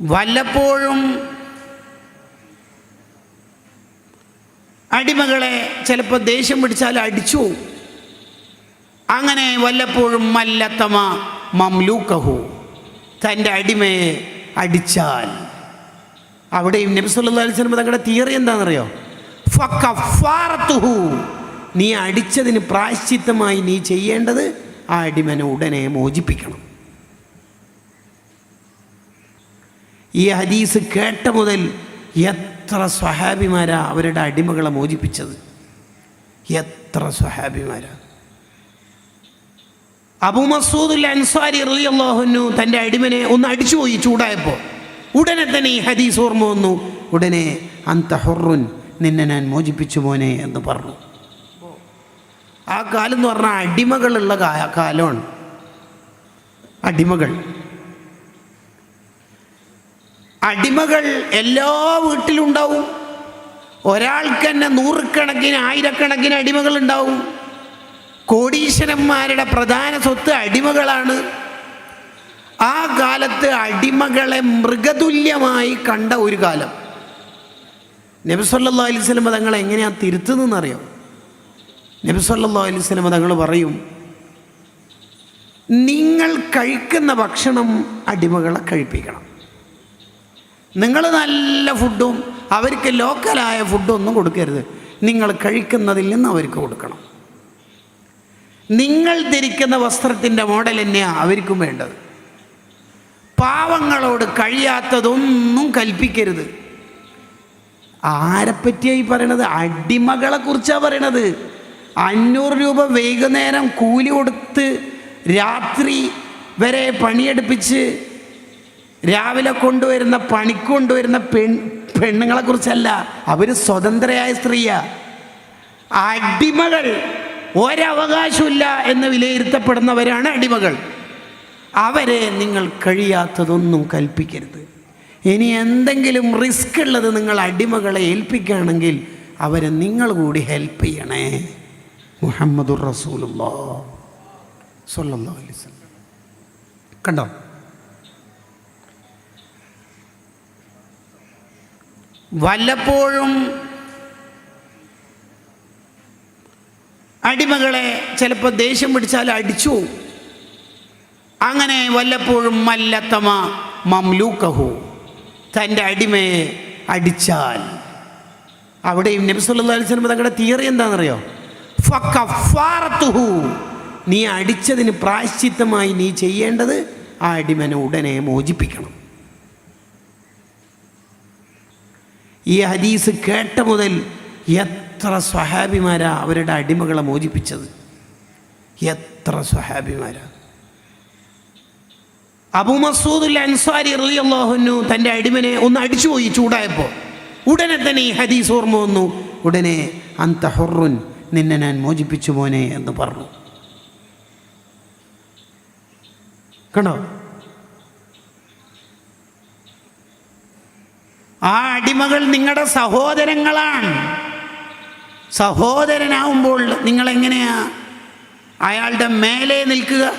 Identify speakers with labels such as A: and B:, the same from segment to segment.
A: വല്ലപ്പോഴും അടിമകളെ ചിലപ്പോൾ ദേഷ്യം പിടിച്ചാൽ അടിച്ചു അങ്ങനെ വല്ലപ്പോഴും മല്ലത്തമ മംലൂക്കഹു തന്റെ അടിമയെ അടിച്ചാൽ. അവിടെയും നബി സല്ലല്ലാഹു അലൈഹി തങ്ങളുടെ തിയറി എന്താണെന്നറിയോ? ഫക്കഫാറത്തുഹു നീ അടിച്ചതിന് പ്രായശ്ചിത്തമായി നീ ചെയ്യേണ്ടത് ആ അടിമനെ ഉടനെ മോചിപ്പിക്കണം. ഈ ഹദീസ് കേട്ട മുതൽ എത്ര സ്വഹാബിമാരാ അവരുടെ അടിമകളെ മോചിപ്പിച്ചത്? എത്ര സ്വഹാബിമാരാ? അബു മസൂദുൽ അൻസാരി റളിയല്ലാഹുന്നു തന്റെ അടിമനെ ഒന്ന് അടിച്ചുപോയി ചൂടായപ്പോൾ ഉടനെ തന്നെ ഈ ഹദീസ് ഓർമ്മ വന്നു. ഉടനെ അന്ത ഹൊറുൻ നിന്നെ ഞാൻ മോചിപ്പിച്ചു മോനെ എന്ന് പറഞ്ഞു. ആ കാലം എന്ന് പറഞ്ഞാൽ അടിമകളുള്ള കാലമാണ്. അടിമകൾ. അടിമകൾ എല്ലാ വീട്ടിലും ഉണ്ടാവും ഒരാൾക്ക് തന്നെ നൂറുകണക്കിന് ആയിരക്കണക്കിന് അടിമകൾ ഉണ്ടാവും കോടീശ്വരന്മാരുടെ പ്രധാന സ്വത്ത് അടിമകളാണ്. ആ കാലത്ത് അടിമകളെ മൃഗതുല്യമായി കണ്ട ഒരു കാലം. നബിസല്ലാ അലൈഹി സ്വലമ തങ്ങൾ എങ്ങനെയാ തിരുത്തുന്നതെന്നറിയോ? അലൈഹി സ്വലമ തങ്ങൾ പറയും നിങ്ങൾ കഴിക്കുന്ന ഭക്ഷണം അടിമകളെ കഴിപ്പിക്കണം. നിങ്ങൾ നല്ല ഫുഡും അവർക്ക് ലോക്കലായ ഫുഡൊന്നും കൊടുക്കരുത്. നിങ്ങൾ കഴിക്കുന്നതിൽ നിന്ന് അവർക്ക് കൊടുക്കണം. നിങ്ങൾ ധരിക്കുന്ന വസ്ത്രത്തിന്റെ മോഡൽ തന്നെയാണ് അവർക്കും വേണ്ടത്. പാവങ്ങളോട് കഴിയാത്തതൊന്നും കൽപ്പിക്കരുത്. ആരെപ്പറ്റിയായി പറയണത്? അടിമകളെ കുറിച്ചാണ് പറയണത്. അഞ്ഞൂറ് രൂപ വൈകുന്നേരം കൂലി കൊടുത്ത് രാത്രി വരെ പണിയെടുപ്പിച്ച് രാവിലെ കൊണ്ടുവരുന്ന പണിക്ക് കൊണ്ടുവരുന്ന പെൺ പെണ്ണുങ്ങളെ കുറിച്ചല്ല. അവർ സ്വതന്ത്രയായ സ്ത്രീയാ. അടിമകൾ ഒരവകാശമില്ല എന്ന് വിലയിരുത്തപ്പെടുന്നവരാണ് അടിമകൾ. അവരെ നിങ്ങൾ കഴിയാത്തതൊന്നും കൽപ്പിക്കരുത്. ഇനി എന്തെങ്കിലും റിസ്ക് ഉള്ളത് നിങ്ങൾ അടിമകളെ ഏൽപ്പിക്കുകയാണെങ്കിൽ അവരെ നിങ്ങൾ കൂടി ഹെൽപ്പ് ചെയ്യണേ. മുഹമ്മദുർ റസൂലുള്ള സ്വല്ലല്ലാഹു അലൈഹി വസല്ലം. കണ്ടോ? വല്ലപ്പോഴും അടിമകളെ ചിലപ്പോൾ ദേഷ്യം പിടിച്ചാൽ അടിച്ചു അങ്ങനെ വല്ലപ്പോഴും മല്ലത്തമ മംലൂക്കഹു തന്റെ അടിമയെ അടിച്ചാൽ. അവിടെയും നബി സല്ലല്ലാഹു അലൈഹി വസല്ലം തങ്ങളുടെ തിയറി എന്താണെന്നറിയോ? ഫക്കഫാറത്തുഹു നീ അടിച്ചതിന് പ്രായശ്ചിത്തമായി നീ ചെയ്യേണ്ടത് ആ അടിമനെ ഉടനെ മോചിപ്പിക്കണം. ഈ ഹദീസ് കേട്ട മുതൽ എത്ര സ്വഹാബിമാരാ അവരുടെ അടിമകളെ മോചിപ്പിച്ചത്? എത്ര സ്വഹാബിമാരാ? അബു മസൂദുൽ അൻസാരി റളിയല്ലാഹുന്നു തന്റെ അടിമനെ ഒന്ന് അടിച്ചുപോയി ചൂടായപ്പോൾ ഉടനെ തന്നെ ഈ ഹദീസ് ഓർമ്മ വന്നു. ഉടനെ അന്ത ഹൊറുൻ നിന്നെ ഞാൻ മോചിപ്പിച്ചു മോനെ എന്ന് പറഞ്ഞു. കണ്ടോ? ആ അടിമകൾ നിങ്ങളുടെ സഹോദരങ്ങളാണ്. സഹോദരനാവുമ്പോൾ നിങ്ങൾ എങ്ങനെയാ അയാളുടെ മേലെ നിൽക്കുക.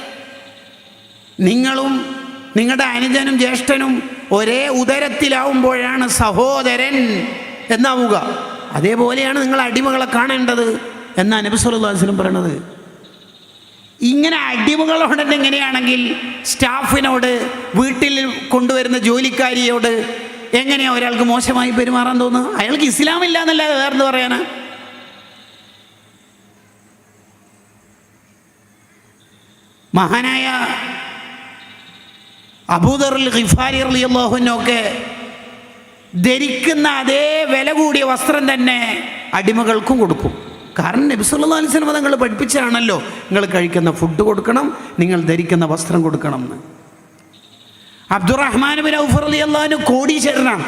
A: നിങ്ങളും നിങ്ങളുടെ അനുജനും ജ്യേഷ്ഠനും ഒരേ ഉദരത്തിലാവുമ്പോഴാണ് സഹോദരൻ എന്നാവുക. അതേപോലെയാണ് നിങ്ങൾ അടിമകളെ കാണേണ്ടത് എന്നാണ് നബി പറയണത്. ഇങ്ങനെ അടിമകളോട് എങ്ങനെയാണെങ്കിൽ സ്റ്റാഫിനോട് വീട്ടിൽ കൊണ്ടുവരുന്ന ജോലിക്കാരിയോട് എങ്ങനെയാ ഒരാൾക്ക് മോശമായി പെരുമാറാൻ തോന്നുക അയാൾക്ക് ഇസ്ലാമില്ല എന്നല്ലാതെ വേറെന്ത് പറയാനാ? മഹാനായ അബൂദർ ഖിഫാരി അള്ളാഹുവിനൊക്കെ ധരിക്കുന്ന അതേ വില കൂടിയ വസ്ത്രം തന്നെ അടിമകൾക്കും കൊടുക്കും. കാരണം നബി സല്ലല്ലാഹു അലൈഹി വസല്ലം നിങ്ങൾ പഠിപ്പിച്ചാണല്ലോ നിങ്ങൾ കഴിക്കുന്ന ഫുഡ് കൊടുക്കണം നിങ്ങൾ ധരിക്കുന്ന വസ്ത്രം കൊടുക്കണം എന്ന്. അബ്ദുറഹ്മാൻ ബിൻ ഔഫ് റളിയല്ലാഹു കോടീശ്വരനാണ്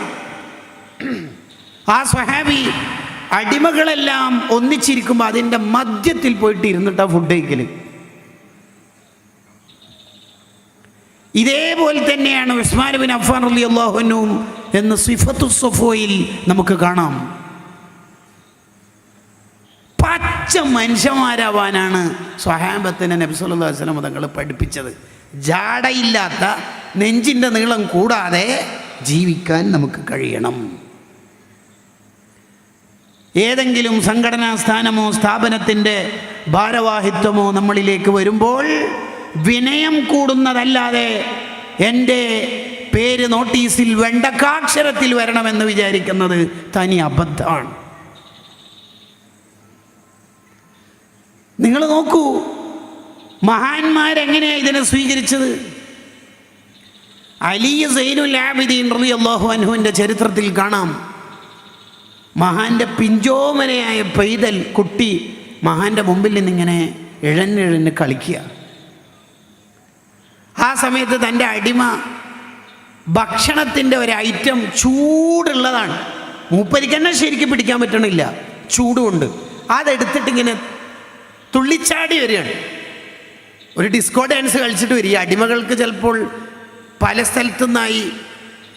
A: ആ സ്വഹാബി അടിമകളെല്ലാം ഒന്നിച്ചിരിക്കുമ്പോൾ അതിന്റെ മധ്യത്തിൽ പോയിട്ട് ഇരുന്നിട്ടാ ഫുഡ് കഴിക്കൽ ഇതേപോലെ തന്നെയാണ് ഉസ്മാൻ ബിൻ അഫ്ഫാൻ അലി അള്ളാഹുനും എന്ന് സിഫത്തു സഫോയിൽ നമുക്ക് കാണാം. പച്ച മനുഷ്യന്മാരാവാനാണ് സ്വഹാബത്തിന് നബി സല്ലല്ലാഹു അലൈഹി തങ്ങൾ പഠിപ്പിച്ചത്. ജാടയില്ലാത്ത നെഞ്ചിന്റെ നീളം കൂടാതെ ജീവിക്കാൻ നമുക്ക് കഴിയണം. ഏതെങ്കിലും സംഘടനാ സ്ഥാനമോ സ്ഥാപനത്തിന്റെ ഭാരവാഹിത്വമോ നമ്മളിലേക്ക് വരുമ്പോൾ വിനയം കൂടുന്നതല്ലാതെ എന്റെ പേര് നോട്ടീസിൽ വെണ്ടക്കാക്ഷരത്തിൽ വരണമെന്ന് വിചാരിക്കുന്നത് തനി അബദ്ധമാണ്. നിങ്ങൾ നോക്കൂ മഹാന്മാരെങ്ങനെയാണ് ഇതിനെ സ്വീകരിച്ചത്? അലിയ സൈനുൽ ആബിദീൻ അള്ളാഹു അനുഹുവിന്റെ ചരിത്രത്തിൽ കാണാം. മഹാന്റെ പിഞ്ചോമനയായ പെയ്തൽ കുട്ടി മഹാന്റെ മുമ്പിൽ നിന്നിങ്ങനെ ഇഴഞ്ഞിഴഞ്ഞ് കളിക്കുക. ആ സമയത്ത് തന്റെ അടിമ ഭക്ഷണത്തിന്റെ ഒരു ഐറ്റം ചൂടുള്ളതാണ്. മൂപ്പരിക്ക് തന്നെ ശരിക്കും പിടിക്കാൻ പറ്റണില്ല. ചൂടുകൊണ്ട് അതെടുത്തിട്ട് ഇങ്ങനെ തുള്ളിച്ചാടി വരികയാണ്. ഒരു ഡിസ്കോ ഡാൻസ് കളിച്ചിട്ട് വരിക. അടിമകൾക്ക് ചിലപ്പോൾ പല സ്ഥലത്തു നിന്നായി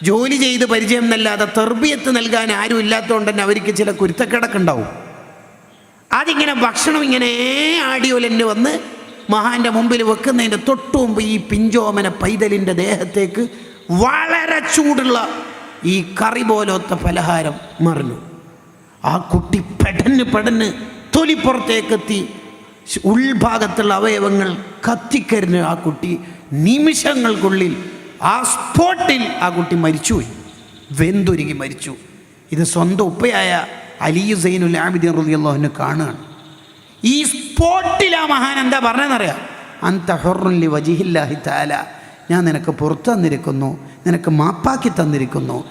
A: ജോലി ചെയ്ത് പരിചയം എന്നല്ലാതെ തെർബിയത്ത് നൽകാൻ ആരും ഇല്ലാത്തതുകൊണ്ട് തന്നെ അവർക്ക് ചില കുരുത്തക്കിടക്കുണ്ടാവും. അതിങ്ങനെ ഭക്ഷണം ഇങ്ങനെ ആടിയോലെന്നെ വന്ന് മഹാന്റെ മുമ്പിൽ വെക്കുന്നതിന്റെ തൊട്ടു മുമ്പ് ഈ പിഞ്ചോമന പൈതലിന്റെ ദേഹത്തേക്ക് വളരെ ചൂടുള്ള ഈ കറി പോലത്തെ പലഹാരം മറിഞ്ഞു ആ കുട്ടി പെടന്ന് പെടന്ന് തൊലിപ്പുറത്തേക്കെത്തി ഉൾഭാഗത്തുള്ള അവയവങ്ങൾ കത്തിക്കരിഞ്ഞ് ആ കുട്ടി നിമിഷങ്ങൾക്കുള്ളിൽ ആ സ്പോട്ടിൽ ആ കുട്ടി മരിച്ചുപോയി. വെന്തുരുകി മരിച്ചു. ഇത് സ്വന്തം ഉപ്പയായ അലി സൈനുൽ ആബിദിൻ റളിയല്ലാഹുവിനെ കാണുകയാണ്. ഈ സ്പോട്ടിൽ ആ മഹാൻ എന്താ പറഞ്ഞതെന്നറിയാം അന്ത ഹൊറുല്ലി വജിഹില്ലാഹി താല ഞാൻ നിനക്ക് പുറത്തു തന്നിരിക്കുന്നു നിനക്ക് മാപ്പാക്കി തന്നിരിക്കുന്നു.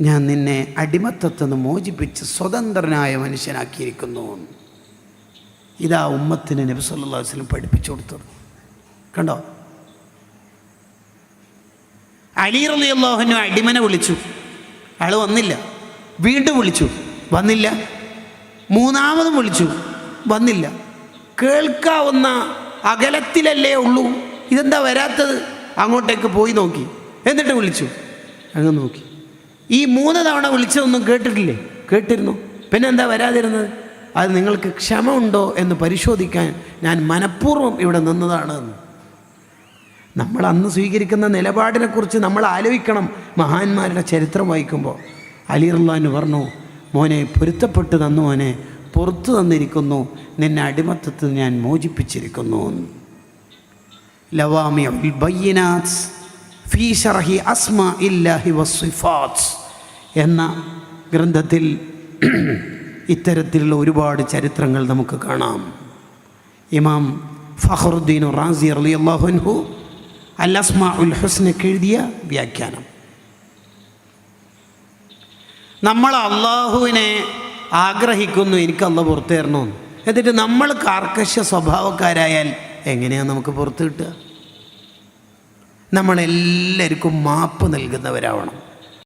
A: ഞാൻ നിന്നെ അടിമത്തത്തിൽ നിന്ന് മോചിപ്പിച്ച് സ്വതന്ത്രനായ മനുഷ്യനാക്കിയിരിക്കുന്നു. ഇതാ ഉമ്മത്തിന് നബി വസല്ലം പഠിപ്പിച്ചു കൊടുത്തത്. കണ്ടോ? അലി റളിയല്ലാഹുവിനു അടിമനെ വിളിച്ചു. അയാൾ വന്നില്ല. വീണ്ടും വിളിച്ചു. വന്നില്ല. മൂന്നാമതും വിളിച്ചു. വന്നില്ല. കേൾക്കാവുന്ന അകലത്തിലല്ലേ ഉള്ളൂ. ഇതെന്താ വരാത്തത്? അങ്ങോട്ടേക്ക് പോയി നോക്കി. എന്നിട്ട് വിളിച്ചു. അങ്ങ് നോക്കി. ഈ മൂന്ന് തവണ വിളിച്ചതൊന്നും കേട്ടിട്ടില്ലേ? കേട്ടിരുന്നു. പിന്നെ എന്താ വരാതിരുന്നത്? അത് നിങ്ങൾക്ക് ക്ഷമ ഉണ്ടോ എന്ന് പരിശോധിക്കാൻ ഞാൻ മനഃപൂർവം ഇവിടെ നിന്നതാണ് നമ്മൾ അന്ന് സ്വീകരിക്കുന്ന നിലപാടിനെക്കുറിച്ച് നമ്മൾ ആലോചിക്കണം. മഹാന്മാരുടെ ചരിത്രം വായിക്കുമ്പോൾ. അലി റുല്ലാന്ന് പറഞ്ഞു മോനെ പൊരുത്തപ്പെട്ട് തന്നു മോനെ പുറത്തു തന്നിരിക്കുന്നു. നിന്നെ അടിമത്തത്തിൽ ഞാൻ മോചിപ്പിച്ചിരിക്കുന്നു. എന്ന ഗ്രന്ഥത്തിൽ ഇത്തരത്തിലുള്ള ഒരുപാട് ചരിത്രങ്ങൾ നമുക്ക് കാണാം. ഇമാം ഫഹറുദ്ദീൻ റാസി അലി അള്ളാഹുൻഹു അൽ ഉൽ ഹുസ്നക്ക് എഴുതിയ വ്യാഖ്യാനം. നമ്മൾ അള്ളാഹുവിനെ ആഗ്രഹിക്കുന്നു എനിക്ക് അള്ള പുറത്തു തരണമെന്ന് എന്നിട്ട് നമ്മൾ കാർക്കശ സ്വഭാവക്കാരായാൽ എങ്ങനെയാണ് നമുക്ക് പുറത്ത് കിട്ടുക? നമ്മളെല്ലാവർക്കും മാപ്പ് നൽകുന്നവരാവണം.